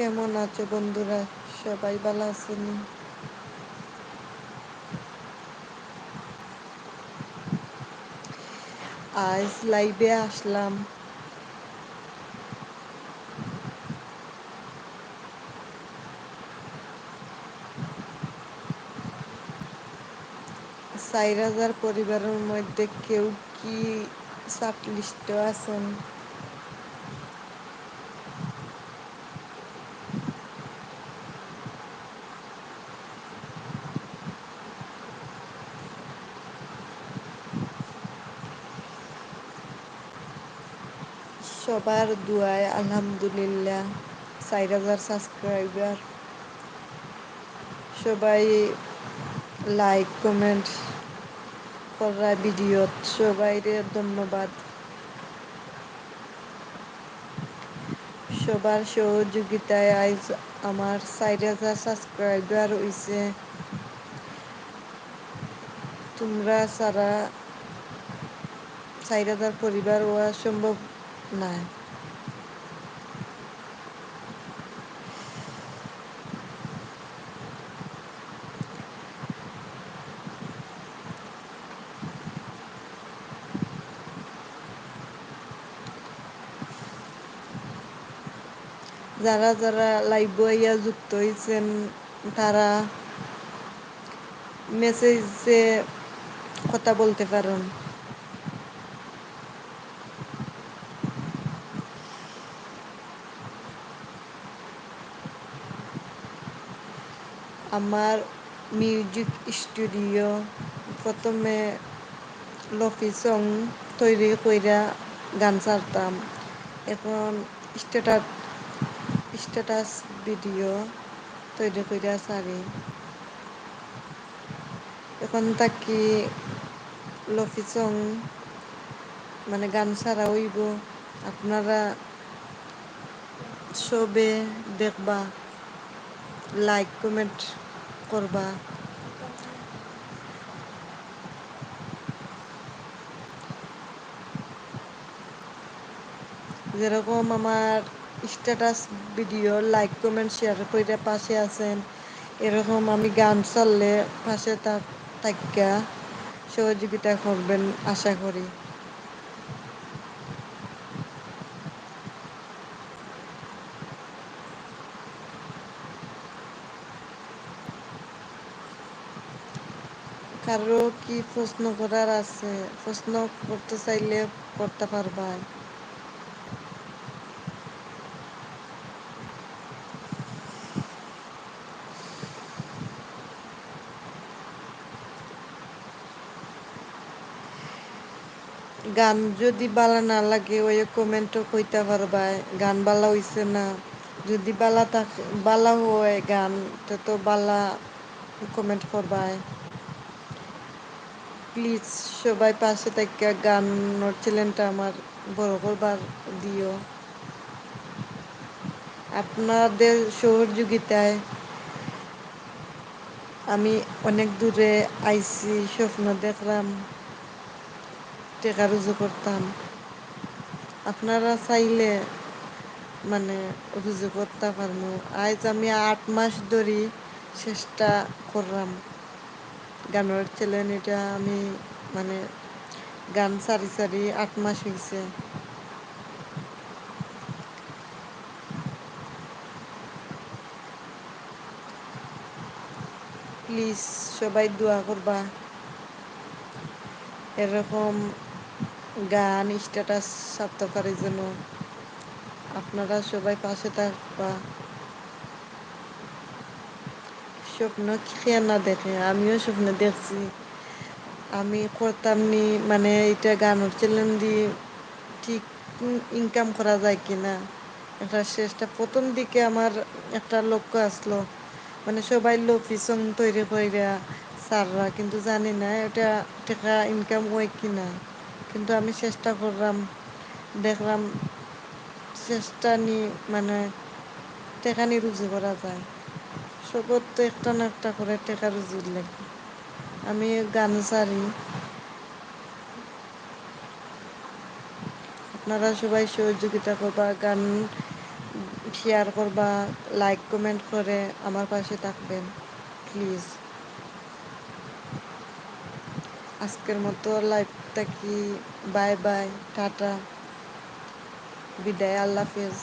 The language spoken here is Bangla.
কেমন আছে বন্ধুরা? সবাই ভালো আছেন? আজ লাইভে আসলাম। হাজার পরিবারের মধ্যে কেউ কি সাবলিষ্ট আছেন? সবার দুয়ায় আলহামদুলিল্লাহ, চার হাজার সাবস্ক্রাইবার সবাই লাইক কমেন্ট করা ভিডিওত সবাইরে ধন্যবাদ। সবার সহযোগিতায় আইজ আমার চার হাজার সাবস্ক্রাইবার হইছে। তোমরা সারা চার হাজার পরিবার হওয়া সম্ভব নয় যারা যারা লাইভ বইয়া যুক্ত হয়েছেন তারা মেসেজে কথা বলতে পারেন। আমার মিউজিক স্টুডিও প্রথমে লফি সং তৈরি কইরা গান ছাড়তাম। এখন স্টেটাস স্ট্যাটাস ভিডিও তৈরি কইরা ছাড়ি। এখন তাকি লফি চং মানে গান ছাড়া হইব। আপনারা সবে দেখবা লাইক কমেন্ট করবা। যেরকম আমার status video like comment share করে পাশে আছেন, এরকম আমি গান চাললে পাশে তাক্কা সহযোগিতা করবেন, আশা করি। কারও কি প্রশ্ন করার আছে? প্রশ্ন করতে চাইলে করতে পারবা। গান যদি বালা না লাগে, ওই কমেন্টও কইতে পারবা, গান বালা হইছে না। যদি বালা থাকে, বালা হয় গান, তো বালা কমেন্ট করবায় প্লিজ সবাই পাশে থেকে গান চ্যানেলটা আমার বড় করবার দিও। আপনাদের সহযোগিতায় আমি অনেক দূরে আইসি, স্বপ্ন দেখলাম টেকা রুজু করতাম। আপনারা চাইলে মানে রুজু করতে পারব। আজ আমি আট মাস ধরে চেষ্টা করলাম। গানের চ্যানেল এটা আমি মানে গান সারি সারি আট মাস হয়েছে প্লিজ সবাই দোয়া করবা এরকম গান স্ট্যাটাস স্বার্থকারের জন্য আপনারা সবাই পাশে থাকবা। স্বপ্ন খেয়ে না দেখে, আমিও স্বপ্ন দেখছি। আমি করতাম নি মানে এটা গানের চ্যানেল দিয়ে ঠিক ইনকাম করা যায় কি না এটা শেষটা প্রথম দিকে আমার একটা লক্ষ্য আসলো। মানে সবাই লোক পিছন তৈরি করে সাররা কিন্তু জানি না এটা টাকা ইনকাম হয় কি না কিন্তু আমি চেষ্টা করলাম, দেখলাম চেষ্টা নি মানে টেকা নি রুজি করা যায়। সবর তো একটা না একটা করে টেকা লাগে। আমি গান সারি। আপনারা সবাই সহযোগিতা করবা, গান শেয়ার করবা লাইক কমেন্ট করে আমার পাশে থাকবেন প্লিজ আজকের মতো লাইফটা কি বাই বাই টাটা। বিদায়, আল্লাহ হাফেজ।